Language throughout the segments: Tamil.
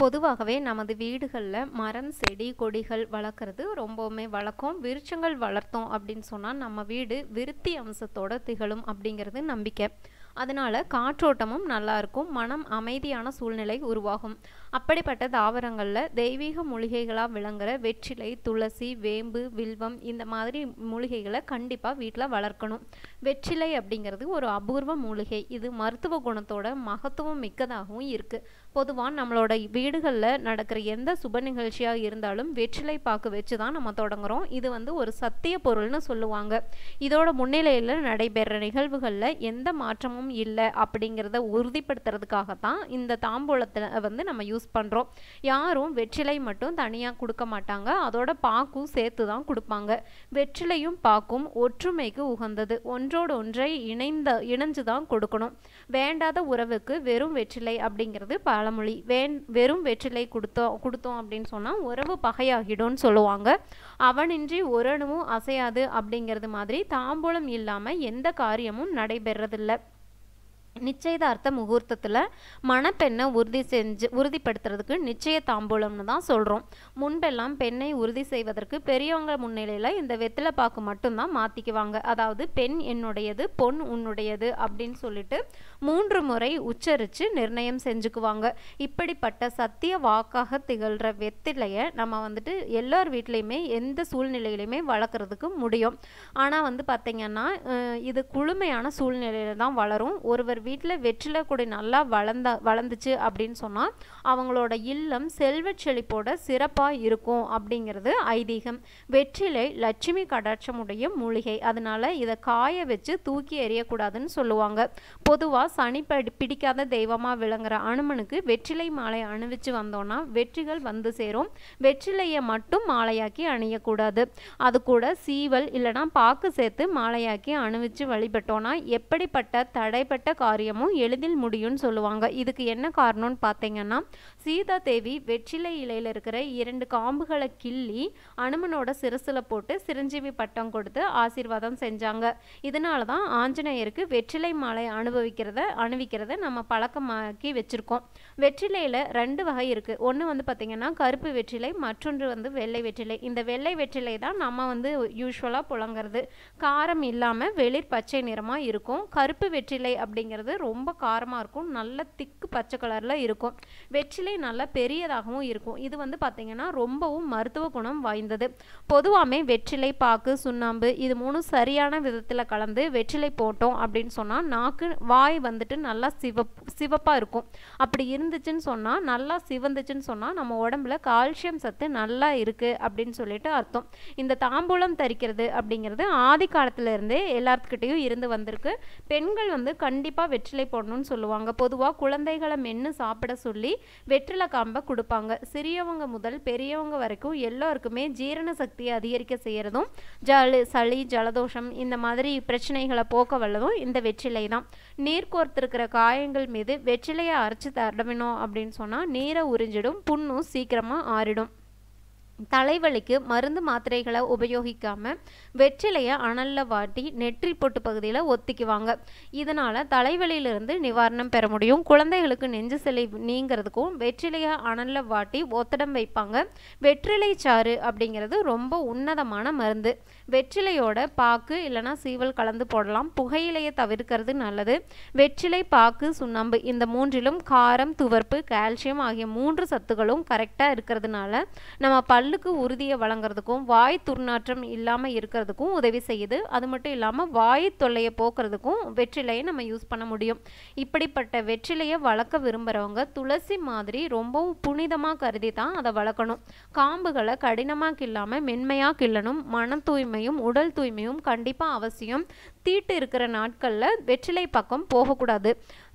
பொதுவாகவே நமது வீடுகளில் மரம் செடி கொடிகள் வளர்க்குறது ரொம்பவுமே வழக்கம். விருட்சங்கள் வளர்த்தோம் அப்படின்னு சொன்னால் நம்ம வீடு விருத்தி அம்சத்தோட திகழும் அப்படிங்கிறது நம்பிக்கை. அதனால் காற்றோட்டமும் நல்லா இருக்கும். மனம் அமைதியான சூழ்நிலை உருவாகும். அப்படிப்பட்ட தாவரங்களில் தெய்வீக மூலிகைகளாக விளங்குற வெற்றிலை துளசி வேம்பு வில்வம் இந்த மாதிரி மூலிகைகளை கண்டிப்பாக வீட்டில் வளர்க்கணும். வெற்றிலை அப்படிங்கிறது ஒரு அபூர்வ மூலிகை. இது மருத்துவ குணத்தோட மகத்துவம் மிக்கதாகவும் இருக்குது பொதுவாக நம்மளோட வீடுகளில் நடக்கிற எந்த சுப நிகழ்ச்சியாக இருந்தாலும் வெற்றிலை பாக்கு வச்சு தான் நம்ம தொடங்குறோம். இது வந்து ஒரு சத்திய பொருள்னு சொல்லுவாங்க. இதோட முன்னிலையில் நடைபெற நிகழ்வுகளில் எந்த மாற்றமும் இல்லை அப்படிங்கிறத உறுதிப்படுத்துறதுக்காக தான் இந்த தாம்பூலத்தில் வந்து நம்ம யூஸ் யூஸ் பண்ணுறோம் யாரும் வெற்றிலை மட்டும் தனியாக கொடுக்க மாட்டாங்க. அதோட பாக்கும் சேர்த்து தான் கொடுப்பாங்க. வெற்றிலையும் பாக்கும் ஒற்றுமைக்கு உகந்தது. ஒன்றோடு ஒன்றை இணைந்த இணைஞ்சு தான் கொடுக்கணும். வேண்டாத உறவுக்கு வெறும் வெற்றிலை அப்படிங்கிறது பழமொழி. வேண் வெறும் வெற்றிலை கொடுத்தோம் கொடுத்தோம் அப்படின்னு சொன்னால் உறவு பகையாகிடும்னு சொல்லுவாங்க. அவனின்றி ஒரு அணுவும் அசையாது அப்படிங்கிறது மாதிரி தாம்பூலம் இல்லாமல் எந்த காரியமும் நடைபெறதில்லை நிச்சயதார்த்த முகூர்த்தத்தில் மணப்பெண்ணை உறுதி செஞ்சு உறுதிப்படுத்துறதுக்கு நிச்சய தாம்பூலம்னு தான் சொல்கிறோம் முன்பெல்லாம் பெண்ணை உறுதி செய்வதற்கு பெரியவங்க முன்னிலையில் இந்த வெத்திலை பாக்கு மட்டும்தான் மாற்றிக்குவாங்க அதாவது பெண் என்னுடையது பொன் உன்னுடையது அப்படின்னு சொல்லிட்டு மூன்று முறை உச்சரித்து நிர்ணயம் செஞ்சுக்குவாங்க. இப்படிப்பட்ட சத்திய வாக்காக திகழ்கிற வெத்திலையை நம்ம வந்துட்டு எல்லார் வீட்லேயுமே எந்த சூழ்நிலையிலையுமே வளர்க்குறதுக்கு முடியும். ஆனால் வந்து பார்த்திங்கன்னா இது குளுமையான சூழ்நிலையில் தான் வளரும். ஒருவர் வீட்டில் வெற்றிலை கொடி நல்லா வளர்ந்த வளர்ந்துச்சு அப்படின்னு சொன்னால் அவங்களோட இல்லம் செல்வ செழிப்போட சிறப்பாக இருக்கும் அப்படிங்கிறது ஐதீகம். வெற்றிலை லட்சுமி கடாட்சமுடைய மூலிகை. அதனால இதை காய வச்சு தூக்கி எறியக்கூடாதுன்னு சொல்லுவாங்க. பொதுவாக சனி படி பிடிக்காத தெய்வமாக விளங்குற அனுமனுக்கு வெற்றிலை மாலை அணிவிச்சு வந்தோன்னா வெற்றிகள் வந்து சேரும். வெற்றிலையை மட்டும் மாலையாக்கி அணியக்கூடாது. அது கூட சீவல் இல்லைனா பாக்கு சேர்த்து மாலையாக்கி அணிவிச்சு வழிபட்டோன்னா எப்படிப்பட்ட தடைப்பட்ட காரியமும் எளிதில் முடியும்னு சொல்லுவாங்க. இதுக்கு என்ன காரணம்னு பார்த்தீங்கன்னா சீதா தேவி வெற்றிலை இலையில் இருக்கிற இரண்டு காம்புகளை கிள்ளி அனுமனோட சிரசில் போட்டு சிரஞ்சீவி பட்டம் கொடுத்து ஆசீர்வாதம் செஞ்சாங்க. இதனால தான் ஆஞ்சநேயருக்கு வெற்றிலை மாலை அனுபவிக்கிறத அணிவிக்கிறத நம்ம பழக்கமாக்கி வச்சுருக்கோம். வெற்றிலையில் ரெண்டு வகை இருக்குது ஒன்று வந்து பார்த்திங்கன்னா கருப்பு வெற்றிலை மற்றொன்று வந்து வெள்ளை வெற்றிலை. இந்த வெள்ளை வெற்றிலை தான் நம்ம வந்து யூஸ்வலாக புழங்குறது. காரம் இல்லாமல் வெளிர் பச்சை நிறமாக இருக்கும். கருப்பு வெற்றிலை அப்படிங்கிறது ரொம்ப காரமாக இருக்கும். நல்ல திக்கு பச்சை கலரில் இருக்கும். வெற்றிலை நல்லா பெரியதாகவும் இருக்கும். இது வந்து பார்த்திங்கன்னா ரொம்பவும் மருத்துவ குணம் வாய்ந்தது. பொதுவாகவே வெற்றிலை பாக்கு சுண்ணாம்பு இது மூணும் சரியான விதத்தில் கலந்து வெற்றிலை போட்டோம் அப்படின்னு சொன்னால் நாக்கு வாய் வந்துட்டு நல்லா சிவப் சிவப்பாக இருக்கும். அப்படி இருந்துச்சுன்னு சொன்னால் நல்லா சிவந்துச்சுன்னு சொன்னால் நம்ம உடம்புல கால்சியம் சத்து நல்லா இருக்குது அப்படின்னு சொல்லிட்டு அர்த்தம். இந்த தாம்பூலம் தரிக்கிறது அப்படிங்கிறது ஆதி காலத்திலிருந்தே எல்லாத்துக்கிட்டேயும் இருந்து வந்திருக்கு. பெண்கள் வந்து கண்டிப்பாக வெற்றிலை போடணும்னு சொல்லுவாங்க. பொதுவாக குழந்தைகளை மென்று சாப்பிட சொல்லி வெற்றிலை காம்பை கொடுப்பாங்க. சிறியவங்க முதல் பெரியவங்க வரைக்கும் எல்லோருக்குமே ஜீரண சக்தியை அதிகரிக்க செய்கிறதும் ஜலி சளி ஜலதோஷம் இந்த மாதிரி பிரச்சனைகளை போக்க வல்லதும் இந்த வெற்றிலை தான். நீர் கோர்த்திருக்கிற காயங்கள் மீது வெற்றிலையை அரைச்சி தடவினோம் அப்படின்னு சொன்னால் நீரை உறிஞ்சிடும் புண்ணும் சீக்கிரமாக ஆறிடும். தலைவலிக்கு மருந்து மாத்திரைகளை உபயோகிக்காம வெற்றிலையை அனலில் வாட்டி நெற்றி பொட்டு பகுதியில் ஒத்திக்குவாங்க. இதனால் தலைவலியிலிருந்து நிவாரணம் பெற முடியும். குழந்தைகளுக்கு நெஞ்சு சிலை நீங்கிறதுக்கும் வெற்றிலையை அனலில் வாட்டி ஒத்தடம் வைப்பாங்க. வெற்றிலை சாறு அப்படிங்கிறது ரொம்ப உன்னதமான மருந்து. வெற்றிலையோட பாக்கு இல்லைனா சீவல் கலந்து போடலாம். புகையிலையை தவிர்க்கிறது நல்லது. வெற்றிலை பாக்கு சுண்ணாம்பு இந்த மூன்றிலும் காரம் துவர்ப்பு கால்சியம் ஆகிய மூன்று சத்துக்களும் கரெக்டாக இருக்கிறதுனால நம்ம பல் பல்லுக்கு உறுதியை வழங்குறதுக்கும் வாய் துர்நாற்றம் இல்லாமல் இருக்கிறதுக்கும் உதவி செய்யுது. அது மட்டும் இல்லாமல் வாய் தொல்லையை போக்குறதுக்கும் வெற்றிலையை நம்ம யூஸ் பண்ண முடியும். இப்படிப்பட்ட வெற்றிலையை வளர்க்க விரும்புகிறவங்க துளசி மாதிரி ரொம்பவும் புனிதமாக கருதி தான் அதை வளர்க்கணும். காம்புகளை கடினமாக கில்லாமல் மென்மையாக கிள்ளணும் மன தூய்மையும் உடல் தூய்மையும் கண்டிப்பாக அவசியம். தீட்டு இருக்கிற நாட்களில் வெற்றிலை பக்கம் போகக்கூடாது.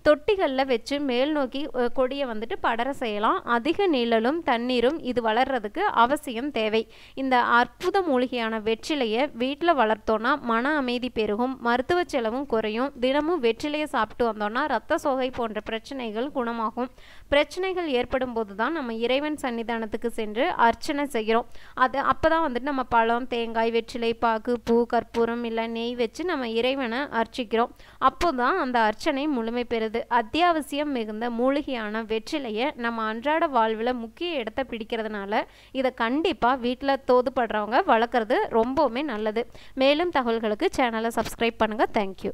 தொட்டிகளில் வச்சு மேல் நோக்கி கொடியை வந்துட்டு படர செய்யலாம். அதிக நிழலும் தண்ணீரும் இது வளர்றதுக்கு அவசியம் தேவை. இந்த அற்புத மூலிகையான வெற்றிலையை வீட்டில் வளர்த்தோன்னா மன அமைதி பெருகும் மருத்துவ செலவும் குறையும். தினமும் வெற்றிலையை சாப்பிட்டு வந்தோன்னா ரத்த சோகை போன்ற பிரச்சனைகள் குணமாகும். பிரச்சனைகள் ஏற்படும் போது தான் நம்ம இறைவன் சன்னிதானத்துக்கு சென்று அர்ச்சனை செய்கிறோம். அது அப்போ தான் வந்துட்டு நம்ம பழம் தேங்காய் வெற்றிலை பாக்கு பூ கற்பூரம் இல்லை நெய் வச்சு நம்ம இறைவனை அர்ச்சிக்கிறோம். அப்போ தான் அந்த அர்ச்சனை முழுமை பெறுது. நல்லது அத்தியாவசியம் மிகுந்த மூலிகையான வெற்றிலையை நம்ம அன்றாட வாழ்வில் முக்கிய இடத்தை பிடிக்கிறதுனால இதை கண்டிப்பாக வீட்டில் தோதுப்படுறவங்க வளர்க்குறது ரொம்பவுமே நல்லது. மேலும் தகவல்களுக்கு சேனலை சப்ஸ்கிரைப் பண்ணுங்கள் தேங்க்யூ